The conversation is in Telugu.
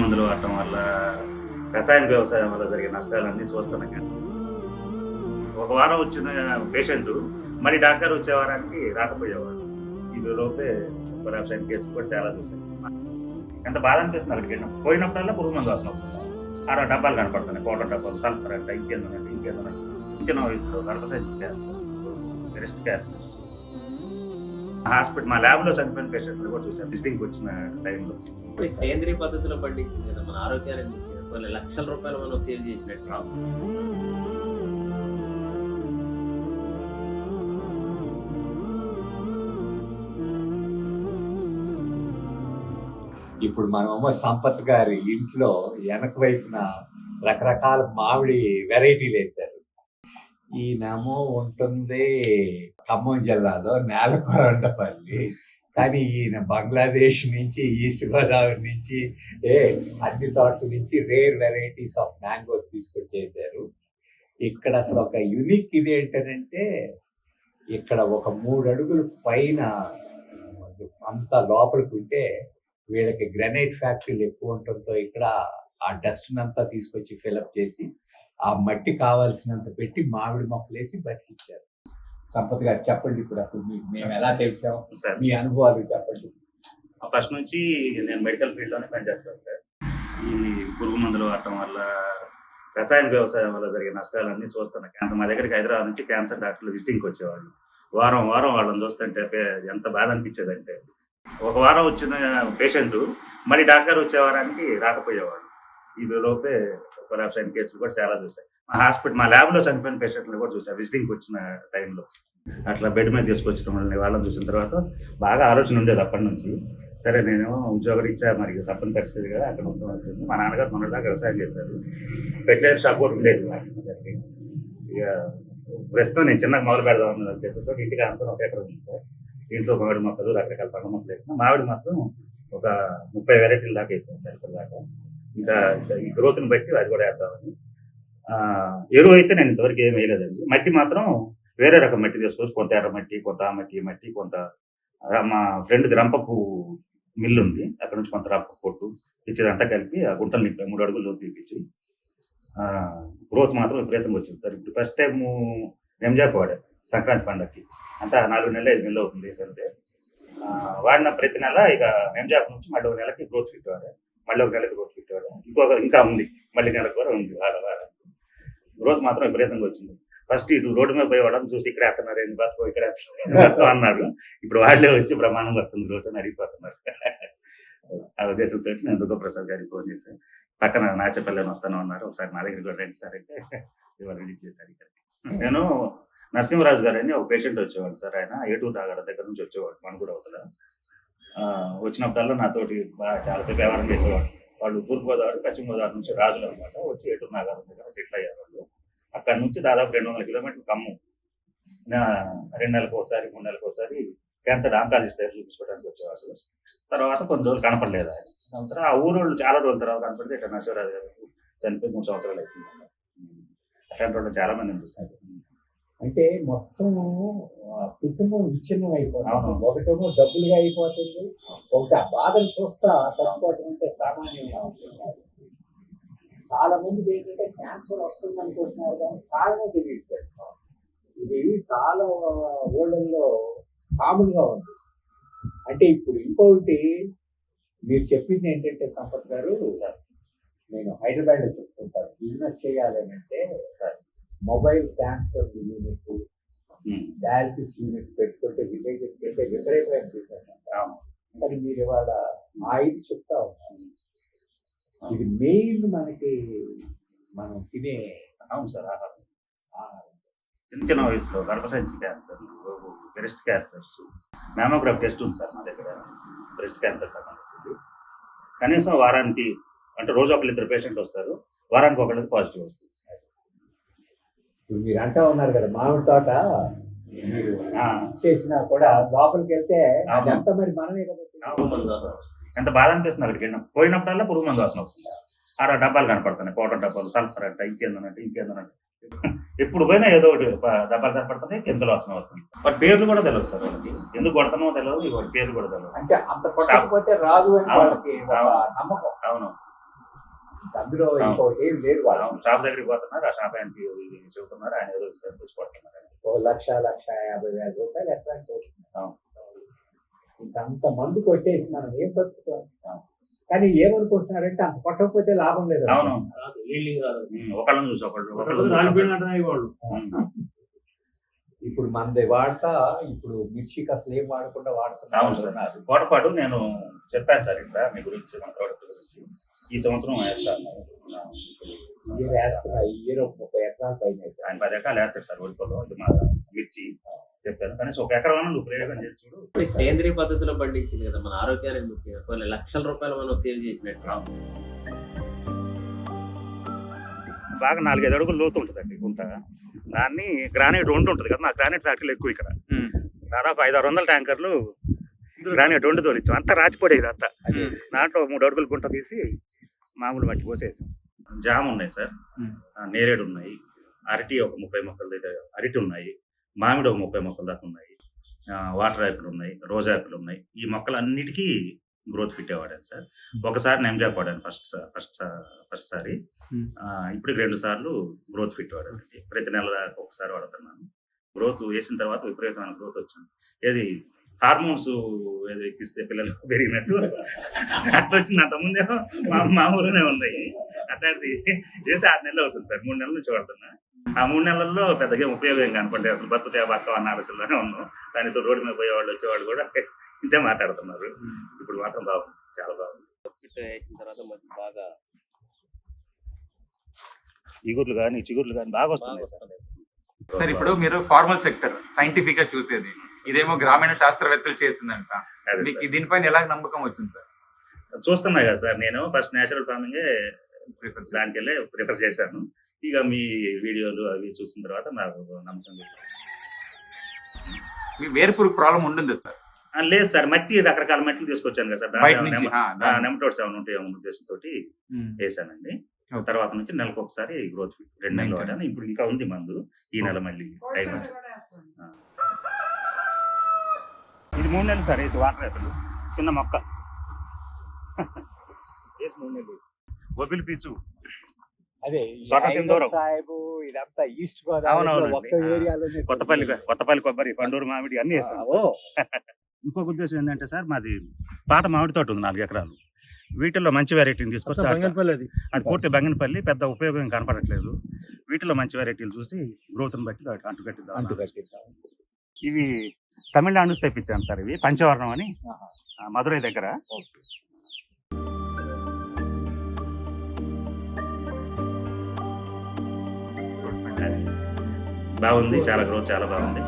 మందులు వాడటం వల్ల రసాయన వ్యవసాయం వల్ల జరిగే నష్టాలన్నీ చూస్తున్నాం కానీ. ఒక వారం వచ్చిన పేషెంట్ మళ్ళీ డాక్టర్ వచ్చే వారానికి రాకపోయేవాడు. ఈ లోపే కొరాప్షన్ కేసులు కూడా చాలా చూసాను ఎంత బాధ అనిపిస్తుంది అక్కడికి వెళ్ళినాం పోయినప్పుడల్లా పురుగు మందు వాసన వస్తుంది. ఆడ డబ్బాలు కనపడుతున్నాయి. పౌడర్ డబ్బాలు సల్ఫర్ అంట ఇంకేందంటే ఇంకేందంటే చిన్న వయసులో గర్భసంచి క్యాన్సర్ బ్రెస్ట్ క్యాన్సర్. హాస్పిటల్ మా ల్యాబ్లో చనిపోయిన పేషెంట్లు కూడా చూసాం విజిటింగ్కి వచ్చిన టైంలో. ఇప్పుడు సేంద్రియ పద్ధతిలో పండించింది కదా మన ఆరోగ్యానికి కొన్ని లక్షల రూపాయలు మనం సేవ్ చేసినట్టు ఇప్పుడు మనమేమో సంపత్ గారి ఇంట్లో వెనక వైపున రకరకాల మామిడి వెరైటీలు వేశారు. ఈ నమో ఉంటుంది ఖమ్మం జిల్లాలో నేలకొరండపల్లి. కానీ ఈయన బంగ్లాదేశ్ నుంచి ఈస్ట్ గోదావరి నుంచి ఏ అన్ని చోట్ల నుంచి రేర్ వెరైటీస్ ఆఫ్ మ్యాంగోస్ తీసుకొచ్చేసారు ఇక్కడ అసలు ఒక యునిక్ ఇది ఏంటంటే ఇక్కడ ఒక మూడు అడుగుల పైన అంత లోపలికి ఉంటే వీళ్ళకి గ్రనైట్ ఫ్యాక్టరీలు ఎక్కువ ఉండటంతో ఇక్కడ ఆ డస్ట్ అంతా తీసుకొచ్చి ఫిలప్ చేసి ఆ మట్టి కావాల్సినంత పెట్టి మామిడి మొక్కలు వేసి బతికిచ్చారు. సంపత్ గారు చెప్పండి ఇప్పుడు అసలు మేము ఎలా తెలిసాం? సార్. మీ అనుభవాలు చెప్పండి. ఫస్ట్ నుంచి నేను మెడికల్ ఫీల్డ్లోనే పనిచేస్తాను సార్. ఈ పురుగు మందులు వాడటం వల్ల రసాయన వ్యవసాయం వల్ల జరిగే నష్టాలన్నీ చూస్తున్నాను క్యాన్సర్ మా దగ్గరికి హైదరాబాద్ నుంచి క్యాన్సర్ డాక్టర్లు విజిటింగ్కి వచ్చేవాళ్ళు. వారం వారం వాళ్ళని చూస్తుంటే ఎంత బాధ అనిపించేదంటే ఒక వారం వచ్చిన పేషెంట్ మళ్ళీ డాక్టర్ వచ్చే వారానికి రాకపోయేవాడు. ఈ లోపే కొరాప్షన్ కేసులు కూడా చాలా చూసాయి మా హాస్పిటల్ మా ల్యాబ్లో చనిపోయిన పేషెంట్లు కూడా చూసాను విజిటింగ్కి వచ్చిన టైంలో. అట్లా బెడ్ మీద తీసుకొచ్చిన వాళ్ళని వాళ్ళని చూసిన తర్వాత బాగా ఆలోచన ఉండేది అప్పటి నుంచి. సరే నేనేమో ఉద్యోగరీత్యా మరి తప్పని పరిస్థితి కదా అక్కడ ఉంటాం మా నాన్నగారు మొన్నటిదాకా వ్యవసాయం చేశారు. ఫెర్టిలైజర్ షాప్ కూడా ఉండేది మా నాన్నగారికి. ఇక ప్రస్తుతం నేను చిన్నగా మొదలు పెడదాం అన్న ఉద్దేశంతో ఇంటికి అంతా ఒక ఎకరం ఉంది సార్. దీంట్లో మామిడి మొక్కలు రకరకాల పండ్ల మొక్కలు వేసిన. మామిడి మాత్రం ఒక ముప్పై వెరైటీల దాకా వేసాను దాకా. ఇంకా ఈ గ్రోత్ని బట్టి అది కూడా వేద్దామని. ఆ, ఎరువు అయితే నేను ఇంతవరకు ఏం వేయలేదండి. మట్టి మాత్రం వేరే రకం మట్టి తీసుకొచ్చి కొంత ఎర్ర మట్టి కొంత ఆ మట్టి మట్టి కొంత మా ఫ్రెండ్ది రంపపు మిల్లు ఉంది. అక్కడ నుంచి కొంత రంప పొట్టు ఇచ్చేదంతా కలిపి ఆ గుంటలు నింపి మూడు అడుగులు తీపించి గ్రోత్ మాత్రం విపరీతంగా వచ్చింది సార్. ఇప్పుడు ఫస్ట్ టైం ఎంజాప్ వాడాను సంక్రాంతి పండగకి అంతా నాలుగు నెలలు ఐదు నెలలు అవుతుంది సరే వాడిన ప్రతి నెల ఇక ఎంజాప్ నుంచి మళ్ళీ నెలకి గ్రోత్ ఫిట్ వాడాను మళ్ళీ ఒక నెలకు గ్రోత్ ఫిట్ ఇంకొక ఇంకా ఉంది. మళ్ళీ నెలకు కూడా ఉంది. వాడ వాడ మాత్రం విపరీతంగా వచ్చింది. ఫస్ట్ ఇటు రోడ్డు మీద పోయి చూసి ఇక్కడ ఎత్తన్నారు. ఏంది బతుకో ఇక్కడ అన్నారు అన్నాడు. ఇప్పుడు వాళ్ళే వచ్చి ప్రమాణం వస్తుంది రోజు అని అడిగిపోతున్నారు. ఆ ఉద్దేశంతో నేను దుర్గప్రసాద్ గారికి ఫోన్ చేశాను పక్కన నాచపల్లెని వస్తాను అన్నారు. ఒకసారి నా దగ్గరికి కూడా రండి సార్ అంటే ఇవాళ రిలీజ్ చేశారు ఇక్కడ. నేను నరసింహరాజు గారు అని ఒక పేషెంట్ వచ్చేవాడు సార్. ఆయన ఏటూరు నాగర దగ్గర నుంచి వచ్చేవాడు. మనుగుడు అవతల. వచ్చినప్పుడల్లా నాతోటి బాగా చాలాసేపు వ్యవహారం చేసేవాడు వాళ్ళు తూర్పుగోదావరి పశ్చిమ గోదావరి నుంచి రాజులు అనమాట. వచ్చి ఏటూరు నాగారం దగ్గర సెటిల్ అయ్యారు వాళ్ళు. అక్కడ నుంచి దాదాపు రెండు వందల కిలోమీటర్లు కమ్ము రెండు నెలలకు ఒకసారి మూడు నెలలకు ఒకసారి క్యాన్సర్ ఆంకాలజిస్ట్ దగ్గర చూపించుకోవడానికి వచ్చేవాళ్ళు. తర్వాత కొన్ని రోజులు కనపడలేదు. ఆయన తర్వాత ఆ ఊరు వాళ్ళు చాలా రోజుల తర్వాత కనపడితే ఇక్కడ నరసింహరాజు గారు చనిపోయి మూడు సంవత్సరాలు అవుతుంది అట్లాంటి వాళ్ళు చాలా మందిని చూసాను అంటే మొత్తం కుటుంబం విచ్ఛిన్నం అయిపోతుంది. ఒకటేమో డబ్బులుగా అయిపోతుంది. ఒకటి ఆ బాధను చూస్తా తట్టుకోవటం అంటే సామాన్యంగా ఉంటుంది. చాలా మందికి ఏంటంటే క్యాన్సర్ వస్తుంది అనుకుంటున్నారు కానీ కారణం తెలియట్లేదు ఇది చాలా ఓల్డెన్లో కామన్గా ఉంది. అంటే ఇప్పుడు ఇంకొకటి మీరు చెప్పింది ఏంటంటే సంపత్ గారు సార్. నేను హైదరాబాద్లో చెప్తుంటాను బిజినెస్ చేయాలని అంటే mobile cancer unit. Um. Dialysis unit పెట్టుకుంటే విలేజెస్ వెళ్తే విపరీతమైన. కానీ మీరు ఇవాళ ఆ ఇది చెప్తా ఉన్నారు. ఇది మెయిన్ మనకి మనం తినే అవును సార్ ఆహారం. ఆహారం. చిన్న చిన్న వయసులో గర్భసంచి cancer breast cancers mammograph test ఉంది సార్ మా దగ్గర. బ్రెస్ట్ క్యాన్సర్ సంబంధించింది. కనీసం వారానికి అంటే రోజు ఒకళ్ళు ఇద్దరు పేషెంట్ వస్తారు. వారానికి ఒకళ్ళకి పాజిటివ్ వస్తుంది. ఇప్పుడు మీరు అంటా ఉన్నారు కదా మామిడి తోట చేసినా కూడా లోపలికి వెళ్తే. అదంతా మరి మనమే కదా. ఎంత బాధ అనిపిస్తుంది అక్కడికి వెళ్ళిన పోయినప్పుడల్లా పురుగు మందు వాసన వస్తుంది. ఆడ డబ్బాలు కనపడుతున్నాయి పౌడర్ డబ్బాలు సల్ఫర్ అంట ఇంకేందనంటే ఇంకేందనంటే ఎప్పుడు పోయినా ఏదో ఒకటి డబ్బాలు కనపడుతున్నాయి కెమికల్ వాసన వస్తుంది. వాటి పేర్లు కూడా తెలియదు సార్ వాళ్ళకి. ఎందుకు కొడతామో తెలియదు వాటి పేర్లు కూడా తెలియదు అంటే అంత కొట్టకపోతే రాదు అని. వాళ్ళకి. నమ్మకం. అవును. అందులో ఇంకోటి ఏం లేదు వాళ్ళు. షాప్ దగ్గరికి పోతున్నారు ఆ షాప్ ఆయనకి చెబుతున్నారు ఆయన ఏదో తీసుకొస్తున్నారు ఓ లక్ష లక్ష యాభై వేల రూపాయలు ఎట్లా అవును. ఇంకంత మందు కొట్టేసి మనం ఏం బతుకుతాం. కానీ ఏమనుకుంటున్నారంటే అంత కొట్టకపోతే లాభం లేదు అవును. ఒకళ్ళని చూసి ఒకళ్ళు ఇప్పుడు మనది వాడతా ఇప్పుడు మిర్చికి అసలు ఏం వాడకుండా. వాడుతున్నారు? పొరపాటు నేను చెప్పాను సార్ ఇక్కడ మీ గురించి మన ప్రోడక్ట్ గురించి. ఈ సంవత్సరం వేస్తాను ఇయర్ ముప్పై ఎకరాల పైన. ఆయన పది ఎకరాలు వేస్తారు సార్ ఒడిపోలో ఇది మా మిర్చి చెప్పాను కనీసం ఒక ఎకరం నువ్వు ప్రయోగం చేసి చూడు. ఇప్పుడు సేంద్రియ పద్ధతిలో పండించింది కదా మన ఆరోగ్యానికి ముఖ్యం. కొన్ని లక్షల రూపాయలు మనం సేవ్ చేసినట్టు బాగా నాలుగైదు అడుగులు లోతు ఉంటుందండి గుంట దాన్ని గ్రానైట్ వంట ఉంటుంది కదా మా గ్రానైట్ ఫ్యాక్టరీలు ఎక్కువ ఇక్కడ. దాదాపు ఐదు ఆరు వందల ట్యాంకర్లు గ్రానైట్ వండి తోలిచ్చాం అంతా రాచిపోడేది అంతా దాంట్లో మూడు అడుగులు గుంట తీసి మామూలు మట్టి పోసేసాం. జామ్ ఉన్నాయి సార్ నేరేడు ఉన్నాయి అరటి ఒక ముప్పై మొక్కలు దగ్గర అరటి ఉన్నాయి. మామిడి ఒక ముప్పై మొక్కల దాకా ఉన్నాయి. వాటర్ యాపిల్ ఉన్నాయి. రోజా యాపిల్ ఉన్నాయి. ఈ మొక్కలన్నిటికీ గ్రోత్ ఫిట్ వాడాను సార్. ఒకసారి నెమ్జాప్ వాడాను ఫస్ట్ ఫస్ట్ ఫస్ట్ సారి. ఇప్పుడు రెండు సార్లు గ్రోత్ ఫిట్ వాడాను ప్రతి నెల ఒకసారి వాడుతున్నాను. గ్రోత్ వేసిన తర్వాత విపరీతమైన గ్రోత్ వచ్చింది. ఏది హార్మోన్స్ ఏదో ఎక్కిస్తే పిల్లలు పెరిగినట్టు. అట్లా వచ్చింది అంత ముందేమో మా మామూలుగానే ఉన్నాయి అట్లాంటిది వేసి ఆరు నెలలు అవుతుంది సార్. మూడు నెలల నుంచి వాడుతున్నా. ఆ మూడు నెలల్లో పెద్దగా ఉపయోగం ఏం కనపడలేదు. అసలు బతుకుతే బక్క అన్న ఆలోచనలోనే ఉన్నాం. దానితో రోడ్డు మీద పోయేవాళ్ళు వచ్చేవాళ్ళు కూడా ఇంతే మాట్లాడుతున్నారు. ఇప్పుడు మాత్రం బాగుంది. చాలా బాగుంది. వేసిన తర్వాత మంచి బాగా చిగుర్లు కానీ చిగుర్లు కానీ బాగా వస్తున్నాయి. సార్ ఇప్పుడు మీరు ఫార్మల్ సెక్టర్ సైంటిఫిక్గా చూసేది. ఇదేమో గ్రామీణ శాస్త్రవేత్తలు చేసిందంట. అదే మీకు సార్. దీనిపైన ఎలా నమ్మకం వచ్చింది సార్? చూస్తున్నా కదా సార్ నేను ఫస్ట్ నేచురల్ ఫార్మింగ్ ప్రిఫర్ దానికి వెళ్ళి ప్రిఫర్ చేశాను. ఇక మీ వీడియోలు అవి చూసిన తర్వాత నాకు నమ్మకం. మీ వేరుపురుగు ప్రాబ్లం ఉండింది సార్? లేదు సార్ మట్టి రకరకాల మట్టిలు తీసుకొచ్చాను కదా సార్. నెమటోడ్స్ ఏమైనా ఉంటాయి ఏమైనా ఉద్దేశంతో. వేసానండి. తర్వాత నుంచి నెలకు ఒకసారి గ్రోత్ ఫిట్ రెండు నెలలు. వాడాను. ఇప్పుడు ఇంకా ఉంది మందు. ఈ నెల మళ్ళీ టైం వచ్చింది ఆ. ఇది మూడు నెలలు సార్ వేసి వాటర్ వేపలు చిన్న మొక్క. వేసి మూడు నెలలు. ఒబిల్ పీచు. అదే సాహెబు ఇదంతా ఈస్ట్. గోదావరి ఒక్క ఏరియాలోనే కొత్తపల్లి కొత్తపల్లి కొబ్బరి పండూరు మామిడి అన్ని వేసాను ఓ. ఇంకొక ఉద్దేశం ఏంటంటే సార్ మాది పాత మామిడి తోట ఉంది నాలుగు ఎకరాలు. వీటిల్లో మంచి వెరైటీని తీసుకొచ్చి బంగన్పల్లి అది. పూర్తి బంగినపల్లి పెద్ద ఉపయోగం కనపడట్లేదు. వీటిలో మంచి వెరైటీలు చూసి గ్రోత్ని బట్టి వాటికి అంటు కట్టిద్దాం. అంటు కట్టిద్దాం. ఇవి తమిళనాడు నుంచి తెప్పించాను సార్ ఇవి. పంచవర్ణం అని. మదురై దగ్గర. బాగుంది చాలా గ్రోత్ చాలా బాగుంది.